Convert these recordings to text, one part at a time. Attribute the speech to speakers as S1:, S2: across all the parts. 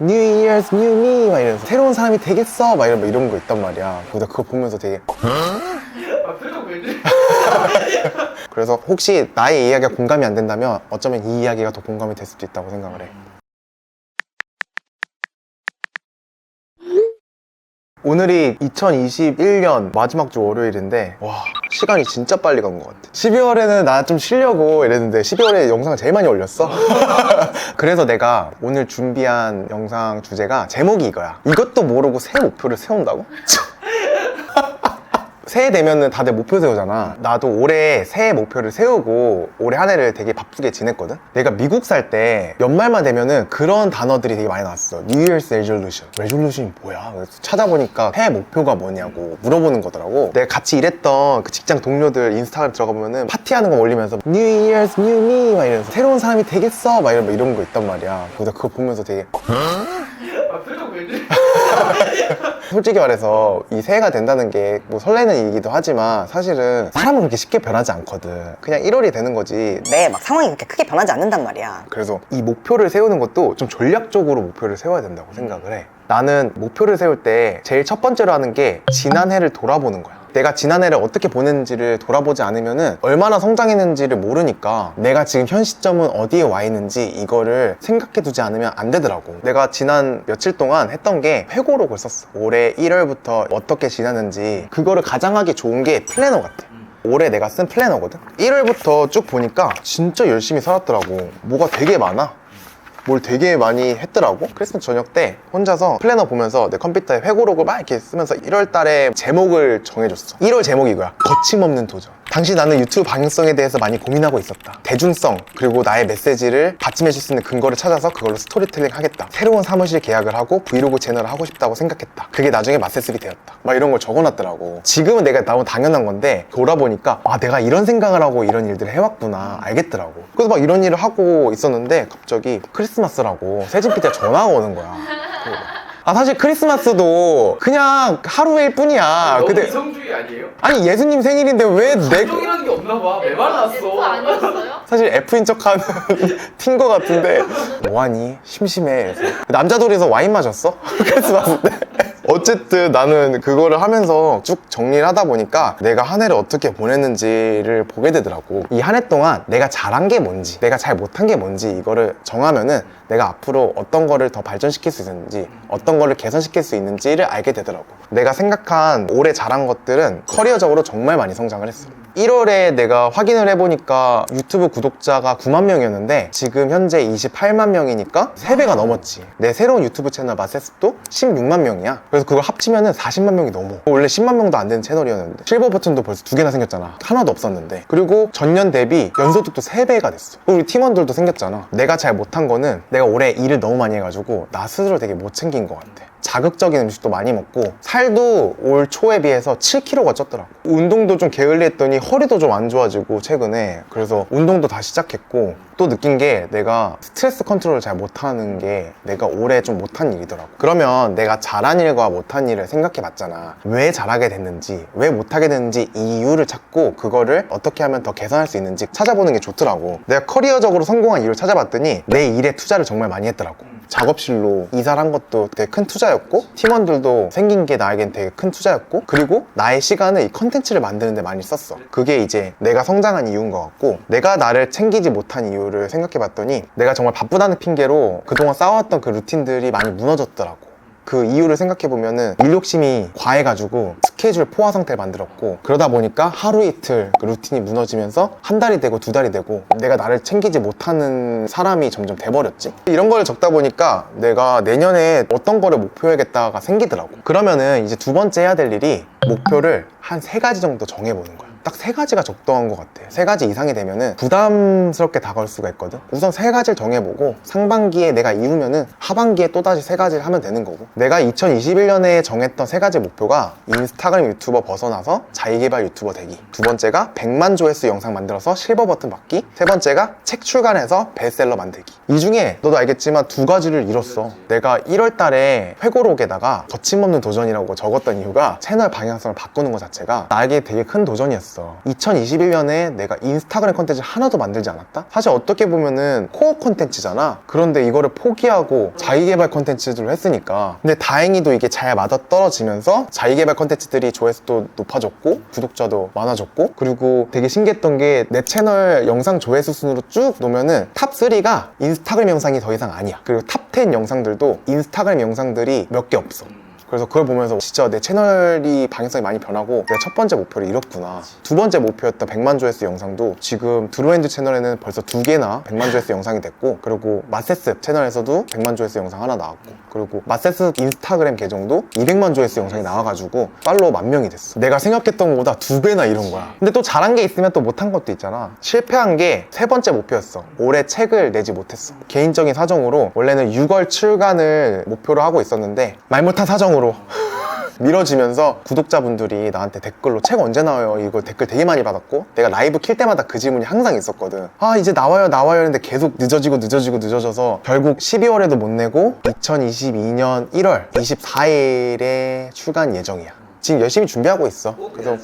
S1: New Year's New Me 막 이러면서 새로운 사람이 되겠어? 막 이런, 이런 거 있단 말이야. 그래서 그거 보면서 되게
S2: 아 표정 왜 이래?
S1: 그래서 혹시 나의 이야기가 공감이 안 된다면 어쩌면 이 이야기가 더 공감이 될 수도 있다고 생각을 해 오늘이 2021년 마지막 주 월요일인데 와 시간이 진짜 빨리 간 것 같아. 12월에는 나 좀 쉬려고 이랬는데 12월에 영상을 제일 많이 올렸어. 그래서 내가 오늘 준비한 영상 주제가 제목이 이거야. 이것도 모르고 새 목표를 세운다고? 새해 되면은 다들 목표 세우잖아. 나도 올해 새해 목표를 세우고 올해 한 해를 되게 바쁘게 지냈거든. 내가 미국 살 때 연말만 되면은 그런 단어들이 되게 많이 나왔어. New Year's Resolution. Resolution이 뭐야? 그래서 찾아보니까 새해 목표가 뭐냐고 물어보는 거더라고. 내가 같이 일했던 그 직장 동료들 인스타그램 들어가 보면은 파티하는 거 올리면서 New Year's New Me 막 이러면서 새로운 사람이 되겠어 막 이런, 이런 거 있단 말이야. 그래서 그거 보면서 되게
S2: 아 표정 왜 이래?
S1: 솔직히 말해서 이 새해가 된다는 게 뭐 설레는 일이기도 하지만 사실은 사람은 그렇게 쉽게 변하지 않거든. 그냥 1월이 되는 거지.
S3: 네, 막 상황이 그렇게 크게 변하지 않는단 말이야.
S1: 그래서 이 목표를 세우는 것도 좀 전략적으로 목표를 세워야 된다고 생각을 해. 나는 목표를 세울 때 제일 첫 번째로 하는 게 지난해를 돌아보는 거야. 내가 지난해를 어떻게 보냈는지를 돌아보지 않으면은 얼마나 성장했는지를 모르니까 내가 지금 현 시점은 어디에 와 있는지 이거를 생각해 두지 않으면 안 되더라고. 내가 지난 며칠 동안 했던 게 회고록을 썼어. 올해 1월부터 어떻게 지났는지 그거를 가장 하기 좋은 게 플래너 같아. 올해 내가 쓴 플래너거든? 1월부터 쭉 보니까 진짜 열심히 살았더라고. 뭐가 되게 많아. 뭘 되게 많이 했더라고. 크리스마스 저녁 때 혼자서 플래너 보면서 내 컴퓨터에 회고록을 막 이렇게 쓰면서 1월 달에 제목을 정해줬어. 1월 제목이 이거야. 거침없는 도전. 당시 나는 유튜브 방향성에 대해서 많이 고민하고 있었다. 대중성, 그리고 나의 메시지를 받침해줄 수 있는 근거를 찾아서 그걸로 스토리텔링 하겠다. 새로운 사무실 계약을 하고 브이로그 채널을 하고 싶다고 생각했다. 그게 나중에 마세슬이 되었다. 막 이런 걸 적어놨더라고. 지금은 내가 너무 당연한 건데 돌아보니까 아 내가 이런 생각을 하고 이런 일들을 해왔구나 알겠더라고. 그래서 막 이런 일을 하고 있었는데 갑자기 크리스마스라고 세진 PT가 전화가 오는 거야. 아 사실 크리스마스도 그냥 하루일 뿐이야.
S2: 너무
S1: 근데
S2: 이성주의 아니에요?
S1: 아니 예수님 생일인데 왜 내
S2: 성이라는 게 없나 봐. 왜 말랐어?
S4: 아니었어요?
S1: 사실 F인 척하는 팀거 같은데 뭐하니 심심해. 그래서 남자 둘이서 와인 마셨어 크리스마스 때. 어쨌든 나는 그거를 하면서 쭉 정리를 하다 보니까 내가 한 해를 어떻게 보냈는지를 보게 되더라고. 이 한 해 동안 내가 잘한 게 뭔지, 내가 잘 못한 게 뭔지 이거를 정하면은 내가 앞으로 어떤 거를 더 발전시킬 수 있는지, 어떤 거를 개선시킬 수 있는지를 알게 되더라고. 내가 생각한 올해 잘한 것들은 커리어적으로 정말 많이 성장을 했어. 1월에 내가 확인을 해보니까 유튜브 구독자가 9만 명이었는데 지금 현재 28만 명이니까 3배가 넘었지. 내 새로운 유튜브 채널 마세스도 16만 명이야. 그래서 그걸 합치면 은 40만 명이 넘어. 원래 10만 명도 안 되는 채널이었는데 실버 버튼도 벌써 두 개나 생겼잖아. 하나도 없었는데. 그리고 전년 대비 연소득도 3배가 됐어. 우리 팀원들도 생겼잖아. 내가 잘 못한 거는 내가 올해 일을 너무 많이 해가지고 나 스스로 되게 못 챙긴 것 같아. 자극적인 음식도 많이 먹고 살도 올 초에 비해서 7kg가 쪘더라고. 운동도 좀 게을리했더니 허리도 좀 안 좋아지고 최근에. 그래서 운동도 다시 시작했고 또 느낀 게 내가 스트레스 컨트롤을 잘 못하는 게 내가 올해 좀 못한 일이더라고. 그러면 내가 잘한 일과 못한 일을 생각해 봤잖아. 왜 잘하게 됐는지 왜 못하게 됐는지 이유를 찾고 그거를 어떻게 하면 더 개선할 수 있는지 찾아보는 게 좋더라고. 내가 커리어적으로 성공한 이유를 찾아봤더니 내 일에 투자를 정말 많이 했더라고. 작업실로 이사를 한 것도 되게 큰 투자였고 팀원들도 생긴 게 나에겐 되게 큰 투자였고 그리고 나의 시간을 이 컨텐츠를 만드는 데 많이 썼어. 그게 이제 내가 성장한 이유인 것 같고 내가 나를 챙기지 못한 이유 를 생각해 봤더니 내가 정말 바쁘다는 핑계로 그동안 쌓아왔던 그 루틴들이 많이 무너졌더라고. 그 이유를 생각해 보면은 일 욕심이 과해가지고 스케줄 포화 상태를 만들었고 그러다 보니까 하루 이틀 그 루틴이 무너지면서 한 달이 되고 두 달이 되고 내가 나를 챙기지 못하는 사람이 점점 돼버렸지. 이런 걸 적다 보니까 내가 내년에 어떤 거를 목표해야겠다가 생기더라고. 그러면은 이제 두 번째 해야 될 일이 목표를 한 세 가지 정도 정해보는 거야 딱 세 가지가 적당한 것 같아. 세 가지 이상이 되면은 부담스럽게 다가올 수가 있거든. 우선 세 가지를 정해보고 상반기에 내가 이루면은 하반기에 또다시 세 가지를 하면 되는 거고. 내가 2021년에 정했던 세 가지 목표가 인스타그램 유튜버 벗어나서 자기개발 유튜버 되기. 두 번째가 100만 조회수 영상 만들어서 실버 버튼 받기. 세 번째가 책 출간해서 베스트셀러 만들기. 이 중에 너도 알겠지만 두 가지를 잃었어. 내가 1월 달에 회고록에다가 거침없는 도전이라고 적었던 이유가 채널 방향성을 바꾸는 것 자체가 나에게 되게 큰 도전이었어. 있어. 2021년에 내가 인스타그램 컨텐츠 하나도 만들지 않았다? 사실 어떻게 보면은 코어 컨텐츠잖아. 그런데 이거를 포기하고 자기개발 컨텐츠들을 했으니까. 근데 다행히도 이게 잘 맞아떨어지면서 자기개발 컨텐츠들이 조회수도 높아졌고 구독자도 많아졌고. 그리고 되게 신기했던 게 내 채널 영상 조회수 순으로 쭉 놓으면은 탑3가 인스타그램 영상이 더 이상 아니야. 그리고 탑10 영상들도 인스타그램 영상들이 몇 개 없어 그래서 그걸 보면서 진짜 내 채널이 방향성이 많이 변하고 내가 첫 번째 목표를 이뤘구나. 두 번째 목표였던 100만 조회수 영상도 지금 드로엔드 채널에는 벌써 두 개나 100만 조회수 영상이 됐고 그리고 마세스 채널에서도 100만 조회수 영상 하나 나왔고 그리고 마세스 인스타그램 계정도 200만 조회수 영상이 나와가지고 팔로워 만 명이 됐어. 내가 생각했던 것보다 두 배나 이런 거야. 근데 또 잘한 게 있으면 또 못한 것도 있잖아. 실패한 게 세 번째 목표였어. 올해 책을 내지 못했어. 개인적인 사정으로 원래는 6월 출간을 목표로 하고 있었는데 말 못한 사정으로 미뤄지면서 구독자분들이 나한테 댓글로 책 언제 나와요? 이거 댓글 되게 많이 받았고 내가 라이브 킬 때마다 그 질문이 항상 있었거든. 아 이제 나와요 나와요 했는데 계속 늦어지고 늦어지고 늦어져서 결국 12월에도 못 내고 2022년 1월 24일에 출간 예정이야. 지금 열심히 준비하고 있어. 그래서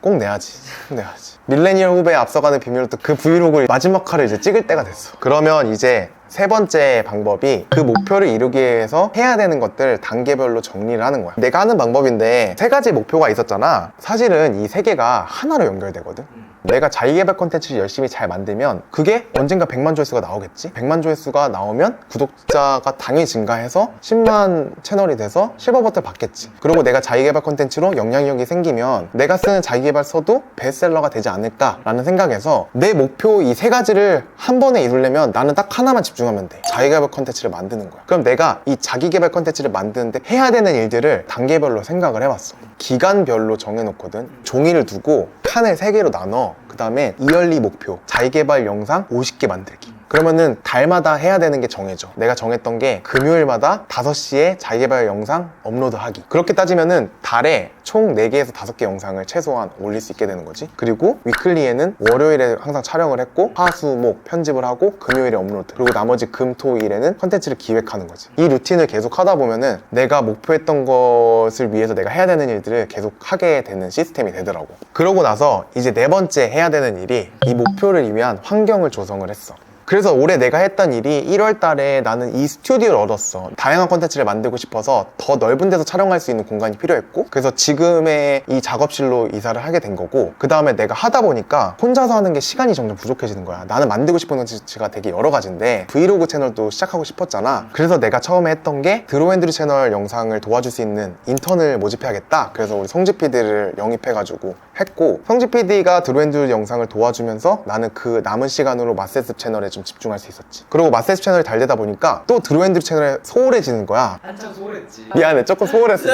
S1: 꼭 내야지. 꼭 내야지. 밀레니얼 후배에 앞서가는 비밀로 또 그 브이로그를 마지막 화를 이제 찍을 때가 됐어. 그러면 이제 세 번째 방법이 그 목표를 이루기 위해서 해야 되는 것들 단계별로 정리를 하는 거야. 내가 하는 방법인데 세 가지 목표가 있었잖아. 사실은 이 세 개가 하나로 연결되거든. 내가 자기개발 콘텐츠를 열심히 잘 만들면 그게 언젠가 100만 조회수가 나오겠지. 100만 조회수가 나오면 구독자가 당연히 증가해서 10만 채널이 돼서 실버 버튼 받겠지. 그리고 내가 자기개발 콘텐츠로 영향력이 생기면 내가 쓰는 자기개발서도 베스트셀러가 되지 않을까라는 생각에서 내 목표 이 세 가지를 한 번에 이루려면 나는 딱 하나만 집중 하면 돼. 자기개발 콘텐츠를 만드는 거야. 그럼 내가 이 자기개발 콘텐츠를 만드는데 해야 되는 일들을 단계별로 생각을 해봤어. 기간별로 정해놓거든. 종이를 두고 칸을 세개로 나눠. 그 다음에 이열리 목표 자기개발 영상 50개 만들기 그러면은 달마다 해야 되는 게 정해져. 내가 정했던 게 금요일마다 5시에 자기개발 영상 업로드하기. 그렇게 따지면은 달에 총 4개에서 5개 영상을 최소한 올릴 수 있게 되는 거지. 그리고 위클리에는 월요일에 항상 촬영을 했고 화수목 편집을 하고 금요일에 업로드. 그리고 나머지 금토일에는 컨텐츠를 기획하는 거지. 이 루틴을 계속 하다 보면은 내가 목표했던 것을 위해서 내가 해야 되는 일들을 계속 하게 되는 시스템이 되더라고. 그러고 나서 이제 네 번째 해야 되는 일이 이 목표를 위한 환경을 조성을 했어 그래서 올해 내가 했던 일이 1월 달에 나는 이 스튜디오를 얻었어. 다양한 콘텐츠를 만들고 싶어서 더 넓은 데서 촬영할 수 있는 공간이 필요했고, 그래서 지금의 이 작업실로 이사를 하게 된 거고, 그 다음에 내가 하다 보니까 혼자서 하는 게 시간이 점점 부족해지는 거야. 나는 만들고 싶은 콘텐츠가 되게 여러 가지인데, 브이로그 채널도 시작하고 싶었잖아. 그래서 내가 처음에 했던 게 드로앤드류 채널 영상을 도와줄 수 있는 인턴을 모집해야겠다. 그래서 우리 성지 PD를 영입해가지고 했고, 성지 PD가 드로앤드류 영상을 도와주면서 나는 그 남은 시간으로 마세스 채널에 좀 집중할 수 있었지. 그리고 마세스 채널이 잘 되다 보니까 또 드로앤드류 채널에 소홀해지는 거야.
S2: 한참 소홀했지.
S1: 미안해 조금 소홀했어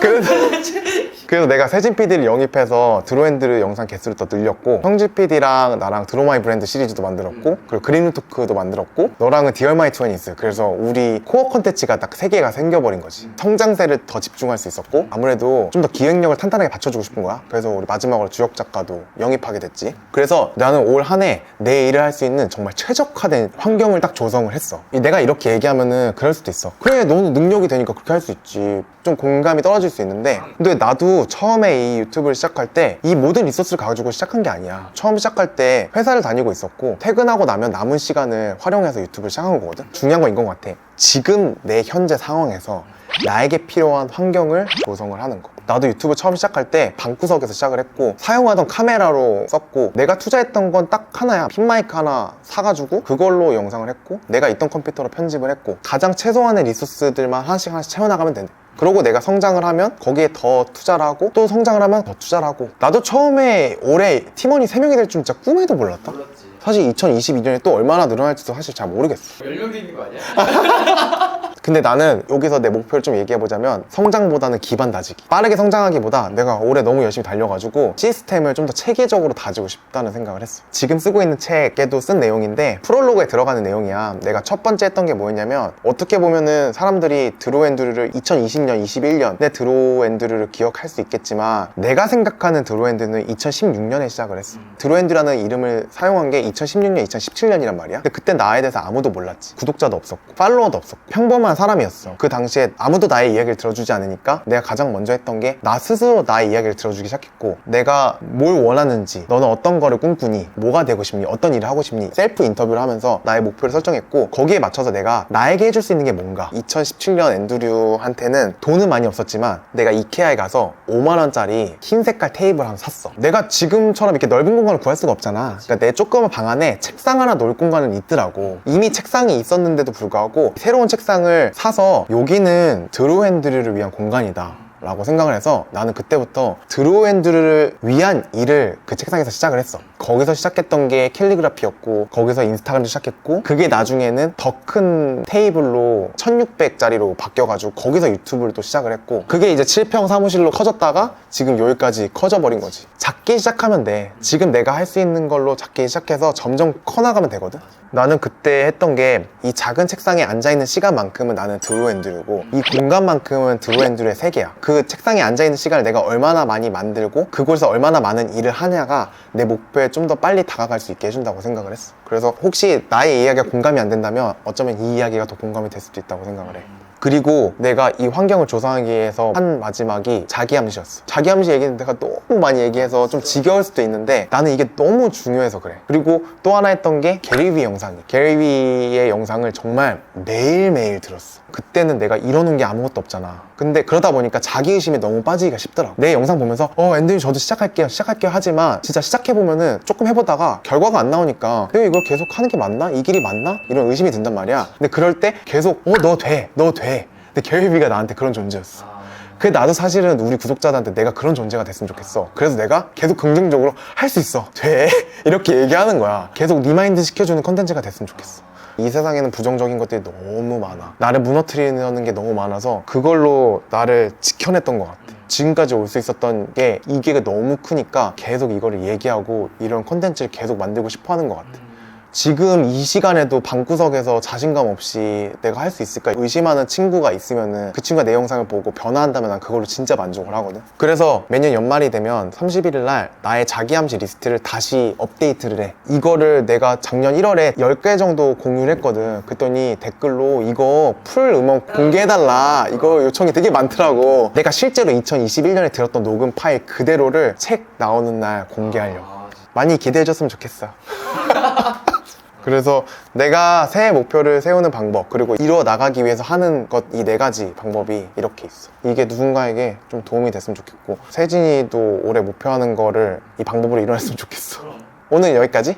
S1: 그래서 그래서 내가 세진 PD를 영입해서 드로앤드르 영상 개수를 더 늘렸고 형지 PD랑 나랑 드로마이 브랜드 시리즈도 만들었고 그리고 그림루 토크도 만들었고 너랑은 디얼마이 투어니스 그래서 우리 코어 컨텐츠가 딱 세 개가 생겨버린 거지. 성장세를 더 집중할 수 있었고 아무래도 좀 더 기획력을 탄탄하게 받쳐주고 싶은 거야. 그래서 우리 마지막으로 주역 작가도 영입하게 됐지. 그래서 나는 올 한 해 내 일을 할 수 있는 정말 최적화된 환경을 딱 조성을 했어. 이 내가 이렇게 얘기하면은 그럴 수도 있어. 그래 너는 능력이 되니까 그렇게 할 수 있지. 좀 공감이 떨어질 수 있는데 근데 나도 처음에 이 유튜브를 시작할 때 이 모든 리소스를 가지고 시작한 게 아니야. 처음 시작할 때 회사를 다니고 있었고 퇴근하고 나면 남은 시간을 활용해서 유튜브를 시작한 거거든. 중요한 건 이건 것 같아. 지금 내 현재 상황에서 나에게 필요한 환경을 조성을 하는 거. 나도 유튜브 처음 시작할 때 방구석에서 시작을 했고 사용하던 카메라로 썼고 내가 투자했던 건 딱 하나야. 핀마이크 하나 사가지고 그걸로 영상을 했고 내가 있던 컴퓨터로 편집을 했고 가장 최소한의 리소스들만 하나씩 하나씩 채워나가면 돼 그러고 내가 성장을 하면 거기에 더 투자를 하고 또 성장을 하면 더 투자를 하고. 나도 처음에 올해 팀원이 3명이 될 줄 진짜 꿈에도 몰랐다.
S2: 몰랐지.
S1: 사실 2022년에 또 얼마나 늘어날지도 사실 잘 모르겠어.
S2: 10명 있는 거 아니야?
S1: 근데 나는 여기서 내 목표를 좀 얘기해보자면 성장보다는 기반 다지기. 빠르게 성장하기보다 내가 올해 너무 열심히 달려가지고 시스템을 좀 더 체계적으로 다지고 싶다는 생각을 했어 지금 쓰고 있는 책에도 쓴 내용인데 프롤로그에 들어가는 내용이야. 내가 첫 번째 했던 게 뭐였냐면 어떻게 보면은 사람들이 드로 앤드류를 2020년 21년 내 드로 앤드류를 기억할 수 있겠지만 내가 생각하는 드로 앤드는 2016년에 시작을 했어. 드로 앤드라는 이름을 사용한 게 2016년 2017년이란 말이야. 근데 그때 나에 대해서 아무도 몰랐지. 구독자도 없었고 팔로워도 없었고. 평범한 쿨한 사람이었어. 그 당시에 아무도 나의 이야기를 들어주지 않으니까 내가 가장 먼저 했던 게 나 스스로 나의 이야기를 들어주기 시작했고 내가 뭘 원하는지 너는 어떤 거를 꿈꾸니 뭐가 되고 싶니 어떤 일을 하고 싶니 셀프 인터뷰를 하면서 나의 목표를 설정했고 거기에 맞춰서 내가 나에게 해줄 수 있는 게 뭔가. 2017년 앤드류한테는 돈은 많이 없었지만 내가 이케아에 가서 5만 원짜리 흰 색깔 테이블 하나 샀어. 내가 지금처럼 이렇게 넓은 공간을 구할 수가 없잖아. 그러니까 내 조그만 방 안에 책상 하나 놓을 공간은 있더라고. 이미 책상이 있었는데도 불구하고 새로운 책상을 사서 여기는 드로우 앤드류를 위한 공간이다 라고 생각을 해서 나는 그때부터 드로우 앤드류를 위한 일을 그 책상에서 시작을 했어. 거기서 시작했던 게 캘리그라피였고 거기서 인스타그램도 시작했고 그게 나중에는 더 큰 테이블로 1600짜리로 바뀌어가지고 거기서 유튜브를 또 시작을 했고 그게 이제 7평 사무실로 커졌다가 지금 여기까지 커져버린 거지. 작게 시작하면 돼. 지금 내가 할 수 있는 걸로 작게 시작해서 점점 커나가면 되거든. 나는 그때 했던 게 이 작은 책상에 앉아있는 시간만큼은 나는 드로앤드류고 이 공간만큼은 드로앤드류의 세계야. 그 책상에 앉아있는 시간을 내가 얼마나 많이 만들고 그곳에서 얼마나 많은 일을 하냐가 내 목표에 좀 더 빨리 다가갈 수 있게 해준다고 생각을 했어. 그래서 혹시 나의 이야기가 공감이 안 된다면 어쩌면 이 이야기가 더 공감이 될 수도 있다고 생각을 해 그리고 내가 이 환경을 조성하기 위해서 한 마지막이 자기암시였어. 자기암시 얘기는 내가 너무 많이 얘기해서 좀 지겨울 수도 있는데 나는 이게 너무 중요해서 그래. 그리고 또 하나 했던 게 게리위 영상이. 게리위의 영상을 정말 매일매일 들었어. 그때는 내가 이뤄놓은 게 아무것도 없잖아. 근데 그러다 보니까 자기의심에 너무 빠지기가 쉽더라고. 내 영상 보면서 어 앤드님 저도 시작할게요. 시작할게요 하지만 진짜 시작해보면은 조금 해보다가 결과가 안 나오니까 내가 이걸 계속 하는 게 맞나? 이 길이 맞나? 이런 의심이 든단 말이야. 근데 그럴 때 계속 어 너 돼. 너 돼. 근데 게리비가 나한테 그런 존재였어.
S2: 아,
S1: 그 나도 사실은 우리 구독자들한테 내가 그런 존재가 됐으면 좋겠어. 그래서 내가 계속 긍정적으로 할 수 있어. 돼. 이렇게 얘기하는 거야. 계속 리마인드 시켜주는 컨텐츠가 됐으면 좋겠어. 이 세상에는 부정적인 것들이 너무 많아. 나를 무너뜨리는 게 너무 많아서 그걸로 나를 지켜냈던 것 같아. 지금까지 올 수 있었던 게 이게 너무 크니까 계속 이거를 얘기하고 이런 컨텐츠를 계속 만들고 싶어 하는 것 같아. 지금 이 시간에도 방구석에서 자신감 없이 내가 할 수 있을까 의심하는 친구가 있으면은 그 친구가 내 영상을 보고 변화한다면 난 그걸로 진짜 만족을 하거든. 그래서 매년 연말이 되면 31일 날 나의 자기암시 리스트를 다시 업데이트를 해. 이거를 내가 작년 1월에 10개 정도 공유를 했거든. 그랬더니 댓글로 이거 풀 음원 공개해달라. 이거 요청이 되게 많더라고. 내가 실제로 2021년에 들었던 녹음 파일 그대로를 책 나오는 날 공개하려고.
S2: 아,
S1: 많이 기대해 줬으면 좋겠어. 그래서 내가 새해 목표를 세우는 방법 그리고 이루어 나가기 위해서 하는 것 이 네 가지 방법이 이렇게 있어. 이게 누군가에게 좀 도움이 됐으면 좋겠고 세진이도 올해 목표하는 거를 이 방법으로 이뤄냈으면 좋겠어. 오늘 여기까지.